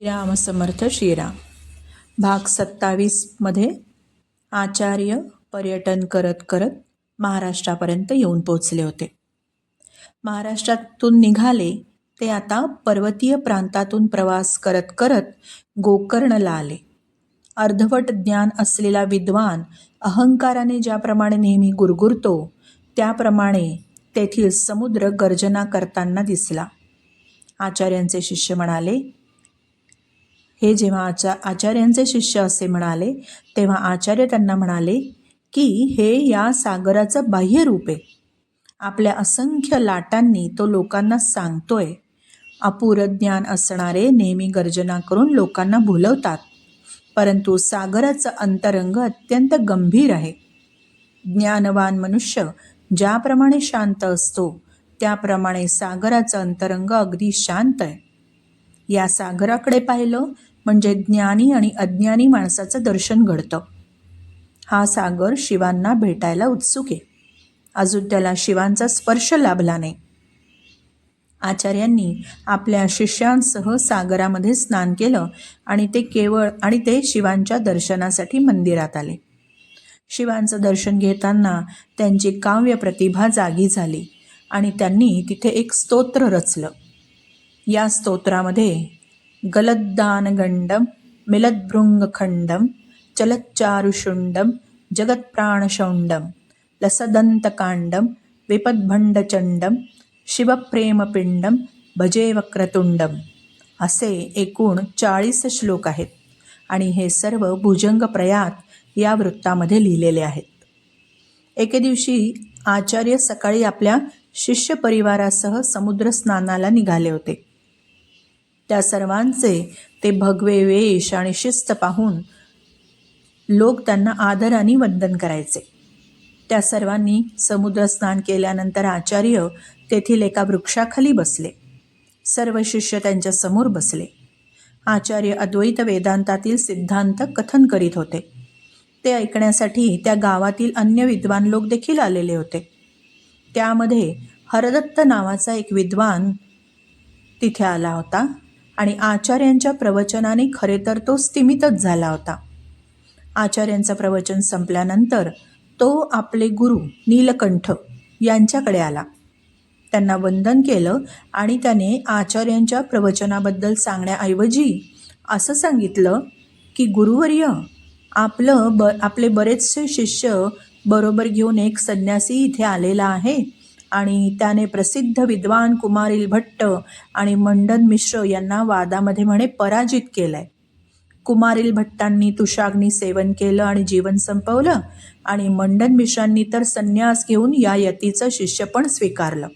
श्रीराम समर्थ श्रीराम. भाग सत्तावीसमध्ये आचार्य पर्यटन करत करत महाराष्ट्रापर्यंत येऊन पोचले होते. महाराष्ट्रातून निघाले ते आता पर्वतीय प्रांतातून प्रवास करत करत गोकर्णला आले. अर्धवट ज्ञान असलेला विद्वान अहंकाराने ज्याप्रमाणे नेहमी गुरगुरतो त्याप्रमाणे तेथील समुद्र गर्जना करताना दिसला. आचार्यांचे शिष्य म्हणाले हे जेव्हा आचा आचार्यांचे शिष्य असे म्हणाले तेव्हा आचार्य त्यांना म्हणाले की हे या सागराचं बाह्य रूप आहे. आपल्या असंख्य लाटांनी तो लोकांना सांगतोय. अपुर ज्ञान असणारे नेहमी गर्जना करून लोकांना भुलवतात परंतु सागराचं अंतरंग अत्यंत गंभीर आहे. ज्ञानवान मनुष्य ज्याप्रमाणे शांत असतो त्याप्रमाणे सागराचं अंतरंग अगदी शांत आहे. या सागराकडे पाहिलं म्हणजे ज्ञानी आणि अज्ञानी माणसाचं दर्शन घडतं. हा सागर शिवांना भेटायला उत्सुक आहे. अजून त्याला शिवांचा स्पर्श लाभला नाही. आचार्यांनी आपल्या शिष्यांसह सागरामध्ये स्नान केलं आणि ते केवळ आणि ते शिवांच्या दर्शनासाठी मंदिरात आले. शिवांचं दर्शन घेताना त्यांची काव्य प्रतिभा जागी झाली आणि त्यांनी तिथे एक स्तोत्र रचलं. या स्तोत्रामध्ये गलद्दानगण्डं मिलद्भृङ्गखण्डं चलच्चारुशुण्डं जगत्प्राणशौण्डं लसदन्तकाण्डं विपद्भण्डचण्डं शिवप्रेमपिंडं भजे वक्रतुंडम असे एकूण चाळीस श्लोक आहेत आणि हे सर्व भुजंग प्रयात या वृत्तामध्ये लिहिलेले आहेत. एके दिवशी आचार्य सकाळी आपल्या शिष्य परिवारासह समुद्र स्नानाला निघाले होते. त्या सर्वांचे ते भगवे वेश आणि शिस्त पाहून लोक त्यांना आदराने वंदन करायचे. त्या सर्वांनी समुद्रस्नान केल्यानंतर आचार्य तेथील एका वृक्षाखाली बसले. सर्व शिष्य त्यांच्यासमोर बसले. आचार्य अद्वैत वेदांतातील सिद्धांत कथन करीत होते. ते ऐकण्यासाठी त्या गावातील अन्य विद्वान लोक देखील आलेले होते. त्यामध्ये हरदत्त नावाचा एक विद्वान तिथे आला होता. आणि आचार्यांच्या प्रवचनाने खरे तर तो स्थिमितच झाला होता. आचार्यांचं प्रवचन संपल्यानंतर तो आपले गुरु नीलकंठ यांच्याकडे आला. त्यांना वंदन केलं आणि त्याने आचार्यांच्या प्रवचनाबद्दल सांगण्याऐवजी असं सांगितलं की गुरुवर्य आपलं ब आपले बरेचसे शिष्य बरोबर घेऊन एक संन्यासी इथे आलेला आहे. आणि त्याने प्रसिद्ध विद्वान कुमारील भट्ट आणि मंडन मिश्र यांना वादामध्ये म्हणे पराजित केलंय. कुमारील भट्टांनी तुषाग्नी सेवन केलं आणि जीवन संपवलं आणि मंडन मिश्रांनी तर संन्यास घेऊन या यतीचं शिष्यपण स्वीकारलं.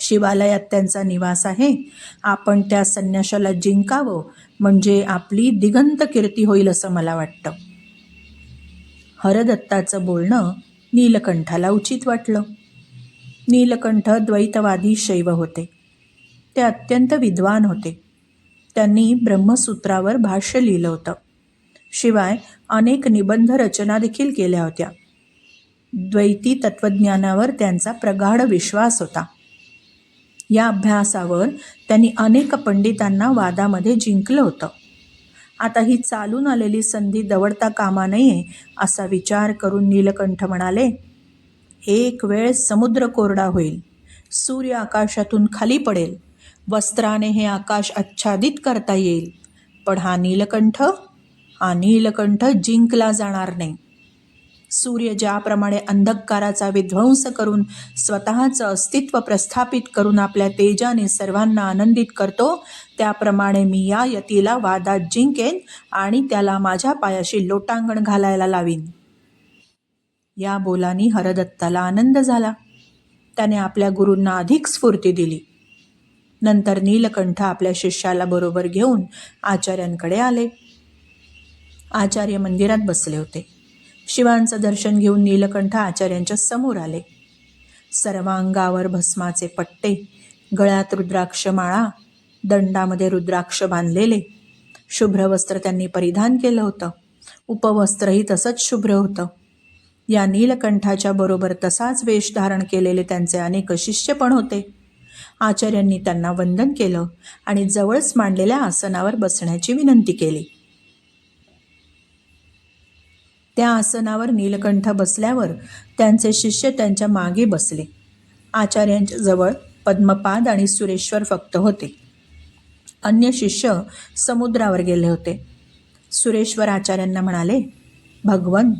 शिवालयात त्यांचा निवास आहे. आपण त्या संन्याशाला जिंकावं म्हणजे आपली दिगंत कीर्ती होईल असं मला वाटतं. हरदत्ताचं बोलणं नीलकंठाला उचित वाटलं. नीलकंठ द्वैतवादी शैव होते. ते अत्यंत विद्वान होते. त्यांनी ब्रह्मसूत्रावर भाष्य लिहिलं होतं. शिवाय अनेक निबंध रचना देखील केल्या होत्या. द्वैती तत्त्वज्ञानावर त्यांचा प्रगाढ विश्वास होता. या अभ्यासावर त्यांनी अनेक पंडितांना वादामध्ये जिंकलं होतं. आता ही चालून आलेली संधी दवडता कामा नये असा विचार करून नीलकंठ म्हणाले एक वेळ समुद्र कोरडा होईल. सूर्य आकाशातून खाली पडेल. वस्त्राने हे आकाश आच्छादित करता येईल. पण हा नीलकंठ हा नीलकंठ जिंकला जाणार नाही. सूर्य ज्याप्रमाणे अंधकाराचा विध्वंस करून स्वतःचं अस्तित्व प्रस्थापित करून आपल्या तेजाने सर्वांना आनंदित करतो त्याप्रमाणे मी या यतीला वादात जिंकेन आणि त्याला माझ्या पायाशी लोटांगण घालायला लावीन. या बोलानी हरदत्ताला आनंद झाला. त्याने आपल्या गुरूंना अधिक स्फूर्ती दिली. नंतर नीलकंठ आपल्या शिष्याला बरोबर घेऊन आचार्यांकडे आले. आचार्य मंदिरात बसले होते. शिवांचं दर्शन घेऊन नीलकंठ आचार्यांच्या समोर आले. सर्वांगावर भस्माचे पट्टे गळ्यात रुद्राक्ष माळा दंडामध्ये रुद्राक्ष बांधलेले. शुभ्र वस्त्र त्यांनी परिधान केलं होतं. उपवस्त्रही तसंच शुभ्र होतं. या नीलकंठाच्या बरोबर तसाच वेश धारण केलेले त्यांचे अनेक शिष्य पण होते. आचार्यांनी त्यांना वंदन केलं आणि जवळच मांडलेल्या आसनावर बसण्याची विनंती केली. त्या आसनावर नीलकंठ बसल्यावर त्यांचे शिष्य त्यांच्या मागे बसले. आचार्यांच्या जवळ पद्मपाद आणि सुरेश्वर फक्त होते. अन्य शिष्य समुद्रावर गेले होते. सुरेश्वर आचार्यांना म्हणाले भगवन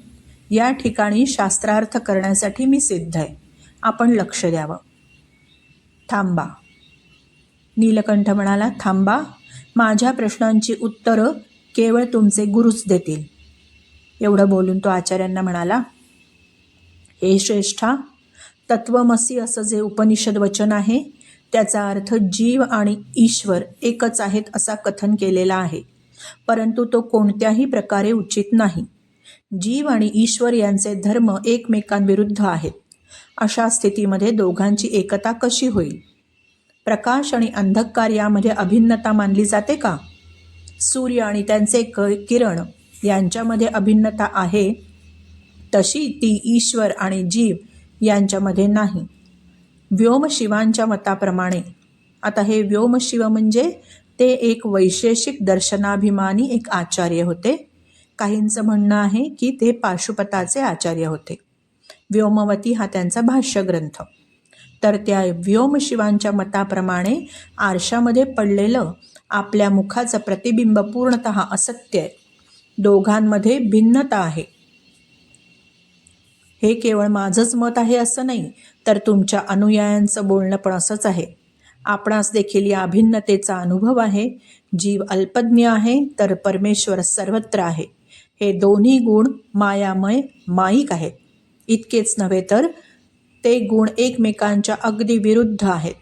या ठिकाणी शास्त्रार्थ करण्यासाठी मी सिद्ध आहे. आपण लक्ष द्यावं. थांबा. नीलकंठ म्हणाला थांबा. माझ्या प्रश्नांची उत्तरं केवळ तुमचे गुरुच देतील. एवढं बोलून तो आचार्यांना म्हणाला हे श्रेष्ठा तत्वमसी असं जे उपनिषद वचन आहे त्याचा अर्थ जीव आणि ईश्वर एकच आहेत असा कथन केलेला आहे. परंतु तो कोणत्याही प्रकारे उचित नाही. जीव आणि ईश्वर यांचे धर्म एकमेकांविरुद्ध आहेत. अशा स्थितीमध्ये दोघांची एकता कशी होईल? प्रकाश आणि अंधकार यामध्ये अभिन्नता मानली जाते का? सूर्य आणि त्यांचे क किरण यांच्यामध्ये अभिन्नता आहे? तशी ती ईश्वर आणि जीव यांच्यामध्ये नाही. व्योमशिवांच्या मताप्रमाणे आता हे व्योमशिव म्हणजे ते एक वैशेषिक दर्शनाभिमानी एक आचार्य होते. काहींचं म्हणणं आहे की ते पाशुपताचे आचार्य होते. व्योमवती हा त्यांचा भाष्य ग्रंथ तर त्या व्योमशिवांच्या मताप्रमाणे आरशामध्ये पडलेलं आपल्या मुखाचं प्रतिबिंब पूर्णत असत्य आहे. दोघांमध्ये भिन्नता आहे. हे केवळ माझंच मत आहे असं नाही तर तुमच्या अनुयायांचं बोलणं पण असंच आहे. आपणास देखील या अभिन्नतेचा अनुभव आहे. जीव अल्पज्ञ आहे तर परमेश्वर सर्वत्र आहे. हे दोन्ही गुण मायामय माईक आहेत. इतकेच नव्हे तर ते गुण एकमेकांच्या अगदी विरुद्ध आहेत.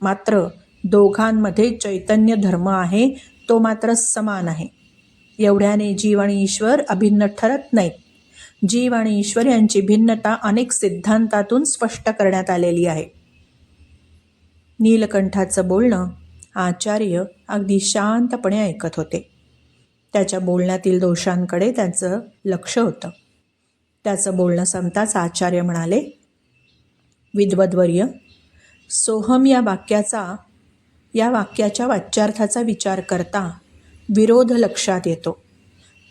मात्र दोघांमध्ये चैतन्य धर्म आहे तो मात्र समान आहे. एवढ्याने जीव आणि ईश्वर अभिन्न ठरत नाहीत. जीव आणि ईश्वर यांची भिन्नता अनेक सिद्धांतातून स्पष्ट करण्यात आलेली आहे. नीलकंठाचं बोलणं आचार्य अगदी शांतपणे ऐकत होते. त्याच्या बोलण्यातील दोषांकडे त्याचं लक्ष होतं. त्याचं बोलणं संपताच आचार्य म्हणाले विद्वद्वर्य सोहम या वाक्याचा या वाक्याच्या वाच्यार्थाचा विचार करता विरोध लक्षात येतो.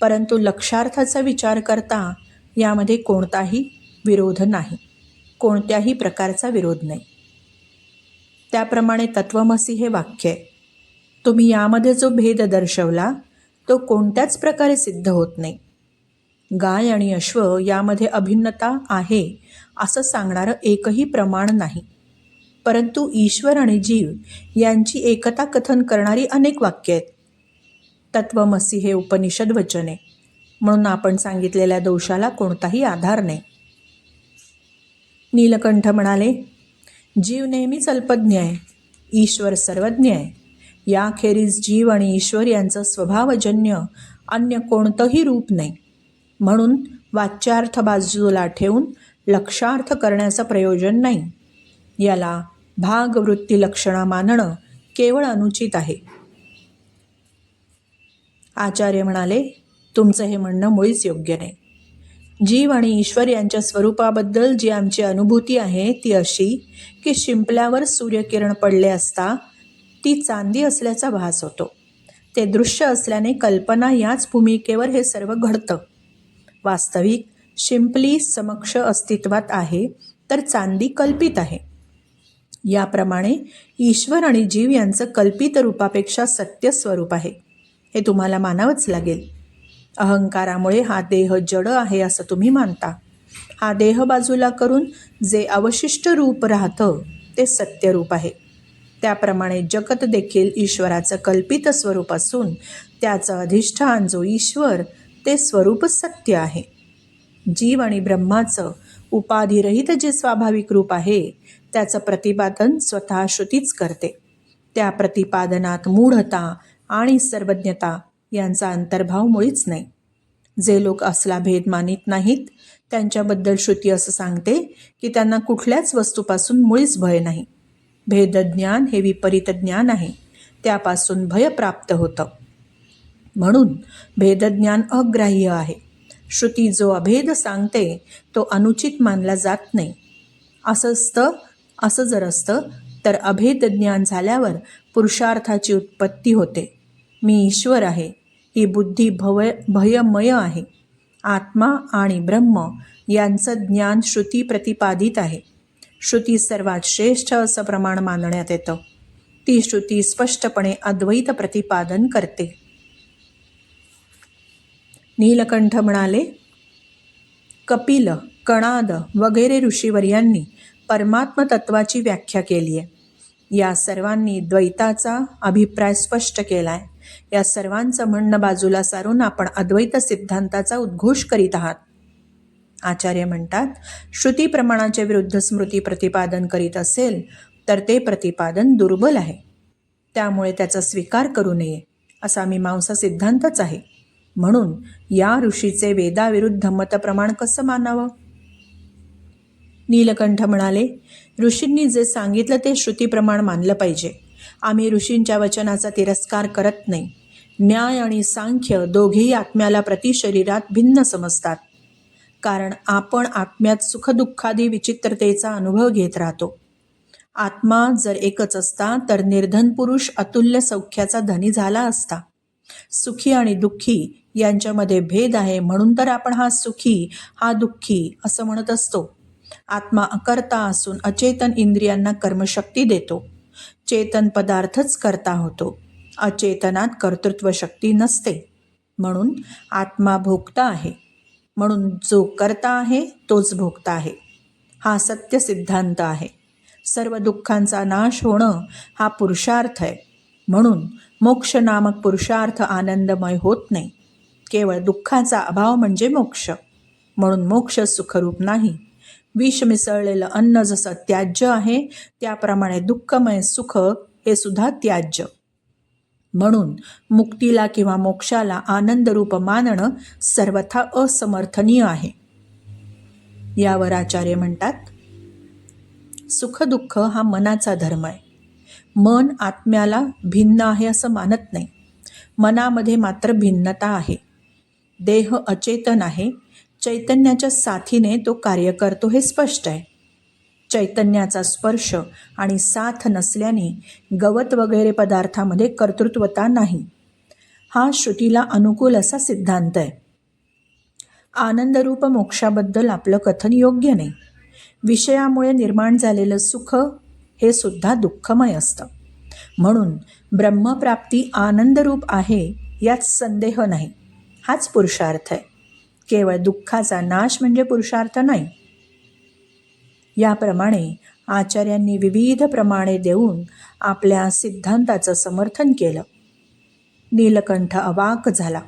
परंतु लक्षार्थाचा विचार करता यामध्ये कोणताही विरोध नाही कोणत्याही प्रकारचा विरोध नाही. त्याप्रमाणे तत्वमसी हे वाक्य आहे. तुम्ही यामध्ये जो भेद दर्शवला तो कोणत्याच प्रकारे सिद्ध होत नाही. गाय आणि अश्व यामध्ये अभिन्नता आहे असं सांगणारं एकही प्रमाण नाही. परंतु ईश्वर आणि जीव यांची एकता कथन करणारी अनेक वाक्य आहेत. तत्वमसी हे उपनिषद वचन आहे म्हणून आपण सांगितलेल्या दोषाला कोणताही आधार नाही. नीलकंठ म्हणाले जीव नेहमीच अल्पज्ञ आहे ईश्वर सर्वज्ञ आहे. याखेरीज जीव आणि ईश्वर यांचं स्वभावजन्य अन्य कोणतंही रूप नाही. म्हणून वाच्यार्थ बाजूला ठेवून लक्षार्थ करण्याचं प्रयोजन नाही. याला भागवृत्ती लक्षणा मानणं केवळ अनुचित आहे. आचार्य म्हणाले तुमचं हे म्हणणं मुळीच योग्य नाही. जीव आणि ईश्वर यांच्या स्वरूपाबद्दल जी आमची अनुभूती आहे ती अशी की शिंपल्यावर सूर्यकिरण पडले असता ती चांदी असल्याचा भास होतो. ते दृश्य असल्याने कल्पना याच भूमिकेवर हे सर्व घडतं. वास्तविक शिंपली समक्ष अस्तित्वात आहे तर चांदी कल्पित आहे. याप्रमाणे ईश्वर आणि जीव यांचं कल्पित रूपापेक्षा सत्य स्वरूप आहे. हे तुम्हाला मानावंच लागेल. अहंकारामुळे हा देह जड आहे असं तुम्ही मानता. हा देह बाजूला करून जे अवशिष्ट रूप राहतं ते सत्यरूप आहे. त्याप्रमाणे जगत देखील ईश्वराचं कल्पित स्वरूप असून त्याचं अधिष्ठान जो ईश्वर ते स्वरूप सत्य आहे. जीव आणि ब्रह्माचं उपाधिरहित जे स्वाभाविक रूप आहे त्याचं प्रतिपादन स्वतः श्रुतीच करते. त्या प्रतिपादनात मूढता आणि सर्वज्ञता यांचा अंतर्भाव मुळीच नाही. जे लोक असला भेद मानित नाहीत त्यांच्याबद्दल श्रुती असं सांगते की त्यांना कुठल्याच वस्तूपासून मुळीच भय नाही. भेदज्ञान हे विपरीत ज्ञान आहे. त्यापासून भय प्राप्त होतं. म्हणून भेदज्ञान अग्राह्य आहे. श्रुती जो अभेद सांगते तो अनुचित मानला जात नाही. असं असतं असं जर असतं तर अभेद ज्ञान झाल्यावर पुरुषार्थाची उत्पत्ती होते. मी ईश्वर आहे. ही बुद्धी भवय भयमय आहे. आत्मा आणि ब्रह्म यांचं ज्ञान श्रुती प्रतिपादित आहे. श्रुती सर्वात श्रेष्ठ असं प्रमाण मानण्यात येतं. ती श्रुती स्पष्टपणे अद्वैत प्रतिपादन करते. नीलकंठ म्हणाले कपिल कणाद वगैरे ऋषीवर्यांनी परमात्म तत्वाची व्याख्या केली आहे. या सर्वांनी द्वैताचा अभिप्राय स्पष्ट केला आहे या सर्वांचं म्हणणं बाजूला सारून आपण अद्वैत सिद्धांताचा उद्घोष करीत आहात. आचार्य म्हणतात श्रुती प्रमाणाच्या विरुद्ध स्मृती प्रतिपादन करीत असेल तर ते प्रतिपादन दुर्बल आहे. त्यामुळे त्याचा स्वीकार करू नये असा मीमांसा सिद्धांतच आहे. म्हणून या ऋषीचे वेदाविरुद्ध मतप्रमाण कसं मानावं? नीलकंठ म्हणाले ऋषींनी जे सांगितलं ते श्रुतीप्रमाण मानलं पाहिजे. आम्ही ऋषींच्या वचनाचा तिरस्कार करत नाही. न्याय आणि सांख्य दोघेही आत्म्याला प्रतिशरीरात भिन्न समजतात. कारण आपण आत्म्यात सुखदुःखादी विचित्रतेचा अनुभव घेत राहतो. आत्मा जर एकच असता तर निर्धन पुरुष अतुल्य सौख्याचा धनी झाला असता. सुखी आणि दुःखी यांच्यामध्ये भेद आहे म्हणून तर आपण हा सुखी हा दुःखी असं म्हणत असतो. आत्मा अकर्ता असून अचेतन इंद्रियांना कर्मशक्ती देतो. चेतन पदार्थच करता होतो. अचेतनात कर्तृत्व शक्ती नसते. म्हणून आत्मा भोगता आहे. म्हणून जो करता आहे तोच भोगता आहे. हा सत्य सिद्धांत आहे. सर्व दुःखांचा नाश होणं हा पुरुषार्थ आहे. म्हणून मोक्ष नामक पुरुषार्थ आनंदमय होत नाही. केवळ दुःखाचा अभाव म्हणजे मोक्ष. म्हणून मोक्ष सुखरूप नाही. विष मिसळलेलं अन्न जसं त्याज्य आहे त्याप्रमाणे दुःखमय सुख हे सुद्धा त्याज्य. म्हणून मुक्तीला किंवा मोक्षाला आनंदरूप मानणं सर्वथा असमर्थनीय आहे. यावर आचार्य म्हणतात सुखदुःख हा मनाचा धर्म आहे. मन आत्म्याला भिन्न आहे असं मानत नाही. मनामध्ये मात्र भिन्नता आहे. देह अचेतन आहे. चैतन्याच्या साथीने तो कार्य करतो हे स्पष्ट आहे. चैतन्याचा स्पर्श आणि साथ नसल्याने गवत वगैरे पदार्थामध्ये कर्तृत्वता नाही. हा श्रुतीला अनुकूल असा सिद्धांत आहे. आनंदरूप मोक्षाबद्दल आपलं कथन योग्य नाही. विषयामुळे निर्माण झालेलं सुख हे सुद्धा दुःखमय असतं. म्हणून ब्रह्मप्राप्ती आनंदरूप आहे यात संदेह नाही. हाच पुरुषार्थ आहे. केवळ दुःखाचा नाश म्हणजे पुरुषार्थ नाही. याप्रमाणे आचार्यांनी विविध प्रमाणे देऊन आपल्या सिद्धांताचं समर्थन केलं. नीलकंठ अवाक झाला.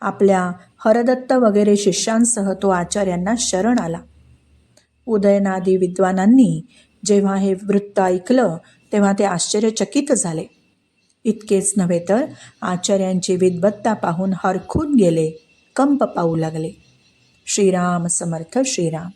आपल्या हरदत्त वगैरे शिष्यांसह तो आचार्यांना शरण आला. उदयनादी विद्वानांनी जेव्हा हे वृत्त ऐकलं तेव्हा ते आश्चर्यचकित झाले. इतकेच नव्हे तर आचार्यांची विद्वत्ता पाहून हरखून गेले कंप पाहू लागले. श्रीराम समर्थ श्रीराम.